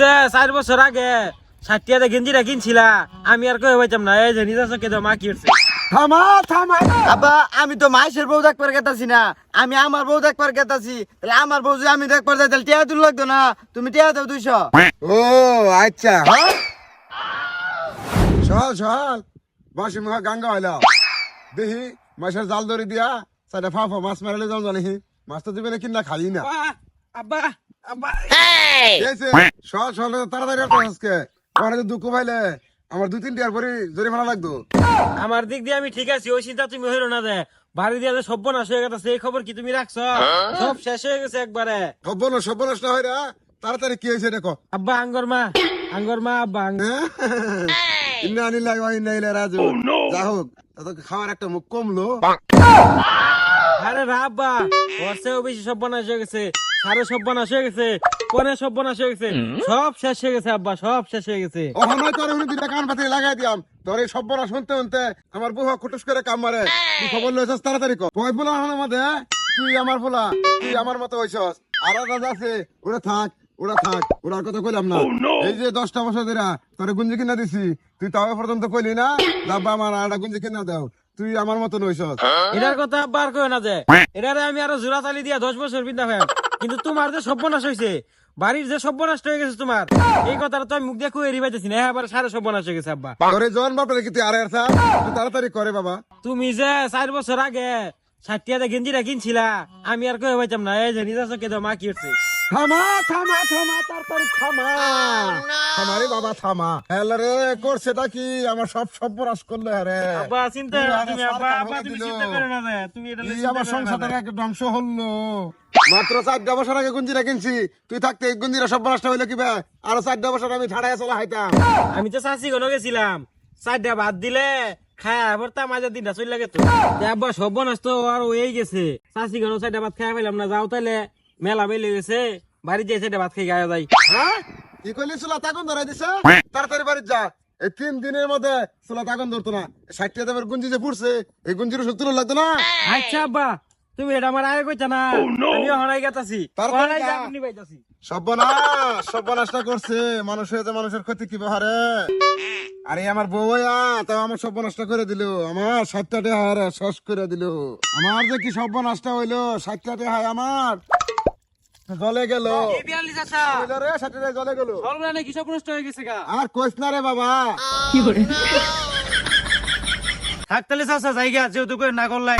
যে চার বছর আগে ষাটিয়াতে গেঞ্জিটা কিনছিলা আমি আর কই পাইতাম না। এই যে নিজা চোখে তো মা কি উঠছে থামা থামা। আব্বা আমি তো মাইসের বউ দেখবার গেতাছি না। আমি আমার বউ দেখবার গেতাছি। তাহলে আমার বউ যদি আমি দেখবার যাই তাহলে টিয়া তুল লাগতো না? তুমি টিয়া দাও দুইশো। ও আচ্ছা। হ্যাঁ? চল চল। বাসি মুখা গাঙ্গা হইলা। দেখি মাছের জাল ধরে দিয়া সাইডে ফা ফা মাছ মারলে যাও জানি। মাছ তো দিবে না কিনা খালি না। আব্বা। তাড়াতাড়ি আমার দুঃখ পাইলে আমার দুই তিনটি পরে জোরে লাগতো। আমার দিক দিয়ে আমি ঠিক আছি ওই চিন্তা তুমি হইল না যে। বাড়ি দিয়ে সব্যনাশ হয়ে গেছে এই খবর কি তুমি রাখছো? সব শেষ হয়ে গেছে একবারে। না হয় তাড়াতাড়ি কি হয়েছে দেখো। আব্বা আঙ্গর মা আঙ্গর মা আব্বা আঙ্গ- ইন্না আনিলা ইন্না ইলা রাজু যা হোক খাওয়ার একটা মুখ কমলো। আরে রা আব্বা ওর চেয়েও বেশি সব্যনাশ হয়ে গেছে। সারে সব্যনাশ হয়ে গেছে পরে সব্যনাশ হয়ে গেছে সব শেষ হয়ে গেছে আব্বা সব শেষ হয়ে গেছে। ও নয় তোর উনি দুইটা কান পাতি লাগাই দিয়াম। তোর এই সব্বনা শুনতে শুনতে আমার বউ কুটুস করে কাম মারে। তুই খবর লইছস তাড়াতাড়ি কর বই বলা হলো মধ্যে তুই আমার বলা তুই আমার মতো হইছস। আর রাজা আছে ওরা থাক ওরা থাক ওরার কথা কইলাম না। এই যে দশটা বছর ধরে তোরে গুঞ্জি কিনা দিছি তুই তাও পর্যন্ত কইলি না? যাবা আমার আড়া গুঞ্জি কিনা দাও। তুই আমার মতন হইছস। এটার কথা আব্বা আর কই না যে এটারে আমি আরও জোড়া তালি দিয়া দশ বছর বিন্দা ভাই কিন্তু তোমার যে সর্বনাশ হয়েছে বাড়ির যে সর্বনাশ হয়ে গেছে তোমার এই কথাটা তো আমি মুখ দেখো এড়ি পাইতেছি না। এবার সারা সর্বনাশ হয়ে গেছে আব্বা। ঘরে জন বাপরে কি আরে আর তাড়াতাড়ি করে বাবা। তুমি যে চার বছর আগে ষাটিয়াতে গেঞ্জিটা কিনছিলা আমি আর কেউ পাইতাম না। এই যে নিজা চোখে তো মা কি উঠছে থামা থামা থামা তাড়াতাড়ি থামা থামা রে বাবা থামা। হ্যালো রে করছেটা কি? আমার সব সর্বনাশ করলে চিন্তা তুমি হয়ে তুমি চিন্তা করো না তুমি এটা এই আমার সংসারটা একটা ধ্বংস হলো। মাত্র চারটা বছর আগে গুঞ্জিরা কিনছি। তুই থাকতে গুঞ্জিরা সব নষ্ট হইল কি বে আরও চারটা বছর আমি ছাড়াই চলা হাইতাম। আমি তো চাষি গনো গেছিলাম। চারটা ভাত দিলে খায় আবার তা মাঝে দিনটা চলে লাগে তো আব্বা সর্বনাশ তো আর হয়েই গেছে। চাষি গনো চারটা ভাত খাই পেলাম না। যাও তাইলে মেলা বেলে গেছে বাড়িতে যে চারটা ভাত খাই গায়ে যাই। হ্যাঁ? কি কইলি চুলা তাগুন ধরাই দিছে? তাড়াতাড়ি বাড়ি যা। এই তিন দিনের মধ্যে তাগুন ধরতো না। ষাটটা দামের গুঞ্জি যে পুড়ছে এই গুঞ্জির ওষুধ তুলো লাগতো না? আচ্ছা আব্বা তুমি এটা আমার আগে কইতা না। আমি হনাই গেতাছি। যা। যাবনি পাইতাছি। সর্বনাশ সর্বনাশটা করছে। মানুষ হয়েছে মানুষের ক্ষতি কি ব্যাপারে আরে আমার বউ তাও আমার সর্বনাশটা করে দিল। আমার ষাটটা টেহার শেষ করে দিল। আমার যে কি সর্বনাশটা হইল ষাটটা টেহায় আমার। জলে গেল। জলে গেল। সর্বনাশ সব নষ্ট হয়ে গেছে গা? আর না রে বাবা। থাকতালে চাষা জায়গা যেহেতু করে না করলাই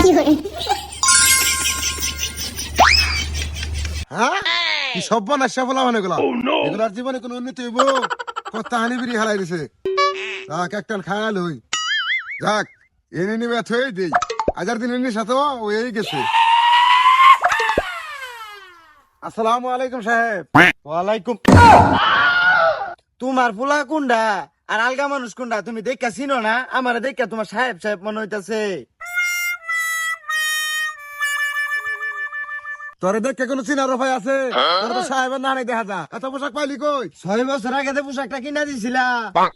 হ্যাঁ? কি বলা মানে গুলা? এগুলার জীবনে কোনো উন্নতি হইব? কত হানি বিড়ি হালাই দিছে। যাক একটা খায়াল হই যাক এনে নিবে থই দেই। আজার দিন এনে সাথে ও এই গেছে। আসসালামু আলাইকুম সাহেব। ওয়ালাইকুম। তোমার কোনডা আর আলগা মানুষ কোনডা তুমি দেখা চিনো না? আমার দেখা তোমার সাহেব সাহেব মনে হইতাছে। তোরে দেখে কোনো চিনার ভাই আছে? তোর তো সাহেবের না নাই দেখা যা। এত পোশাক পাইলি কই? ছয় বছর আগে পোশাকটা কিনা দিছিলা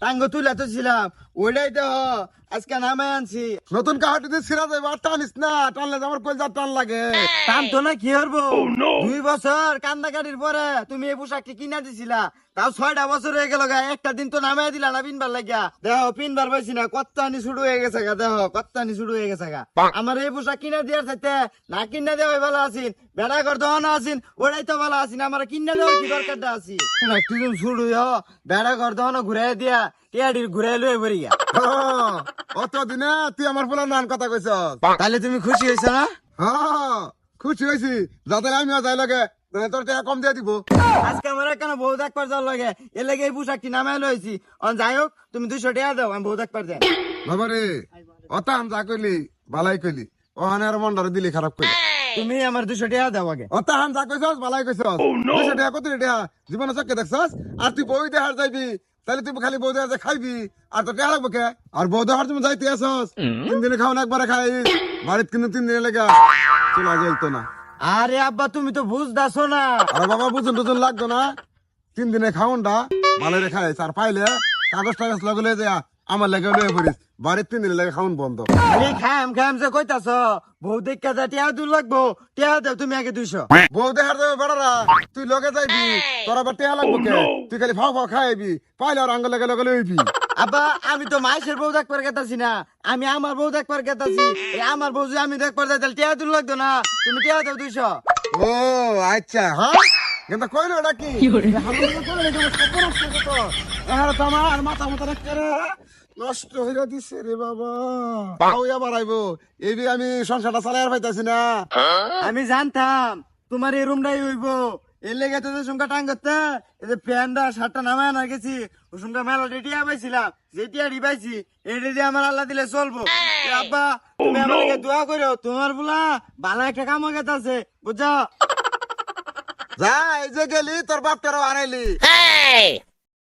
টাঙ্গ তো ছিলাম। ওইটাই তো আজকে নামে আনছি। নতুন কাহাটি দিয়ে ছিড়া যাবে আর টানিস না টানলে আমার কলজার টান লাগে। টান তো না কি হব দুই বছর কান্দাকাটির পরে তুমি এই পোশাকটি কিনা দিছিলা? তাও ছয়টা বছর হয়ে গেল গা একটা দিন তো নামাই দিলা না পিনবার লাগিয়া। দেহ পিনবার পাইছি না কত্তানি শুরু হয়ে গেছে গা দেহ কত্তানি শুরু হয়ে গেছে গা। আমার এই পোশাক কিনা দিয়ার চাইতে না কিনা দেওয়া ভালো আছিন বেড়া ঘর দহন আছিন ওটাই তো ভালো আছিন আমার কিনা দেওয়ার কি দরকারটা আছি? শুরু হ বেড়া ঘর দহন ঘুরাই দিয়া টিয়াডির ঘুরাই লয়ে পড়ি গা হ্যাঁ, অত দিনে তুই আমার পোলার নান কথা কইছ তাহলে তুমি খুশি না? হ্যাঁ খুশি হয়েছি যাতে আমিও যাই লাগে তোর টাকা কম দিয়ে দিব। আজকে আমার কেন বউ দেখবার যাওয়ার লাগে এ লেগে এই পোশাকটি নামাই লইছি অন যাই হোক তুমি দুইশো টাকা দাও আমি বউ দেখবার দেন বাবা রে অতাম যা কইলি বালাই কইলি। ওখানে আর মন্ডারে দিলি খারাপ কইলি তুমি আমার দুশো টাকা দাও আগে। অতাম যা কইছস বালাই কইছস। দুশো টাকা কত টাকা? জীবনে চক্কে দেখছস? আর তুই বই দেহার যাইবি। তাহলে তুই খালি বৌদি আছে খাইবি আর তো টেহা লাগবে কে? আর বৌদি হার তুমি যাইতে আসস। তিন দিনে খাওয়া একবারে খাই। বাড়িত কিন্তু তিন দিনে লেগা চলা যাইতো না। আরে আব্বা তুমি তো বুঝদাছো না। আরে বাবা বুঝুন টুজুন লাগতো না। তিন দিনে খাউনটা ভালো রে খাইছ আর পাইলে কাগজ টাগজ লাগলে যে আমার লেগে লয়ে পড়িস। বাড়ির তিন দিন লাগে খাওয়ান বন্ধ। খাম খাম যে কইতাছ। বউ দেখা যা টিয়া দূর লাগবো। টিয়া দেও তুমি আগে দুইশো। বউ দেখার দেবে বেড়ারা তুই লগে যাইবি তোর আবার টেহা লাগবো কে? তুই খালি ফাও ফাও খাইবি পাইলে আর আঙ্গল লাগে লগে লইবি। আব্বা আমি তো মাইসের বউ দেখবার গেতাছি না। আমি আমার বউ দেখবার গেতাছি। আমার বউ যদি আমি দেখবার যাই তাহলে টিয়া দূর লাগতো না। তুমি টিয়া দাও দুইশো। ও আচ্ছা হ্যাঁ কিন্তু কইলো এটা কি? আমার মাথা মাথা রাখতে রে। নষ্ট হইয়া দিছে রে বাবা। এই আমি সংসারটা পাইতাছি না। আমি জানতাম তোমার এই রুমটাই হইব। এর লেগে তো সংখ্যা টাং করতে এই যে প্যান্টটা শার্টটা নামায় না গেছি ও সংখ্যা মেলা টিয়া পাইছিলাম। যে টিয়া পাইছি এটা দিয়ে আমার আল্লাহ দিলে চলবো। আব্বা তুমি আমার লেগে দোয়া করো তোমার বলা ভালো একটা কাম হয়ে গেছে বুঝছ? যা এই যে গেলি তোর বাপ তেরো আনাইলি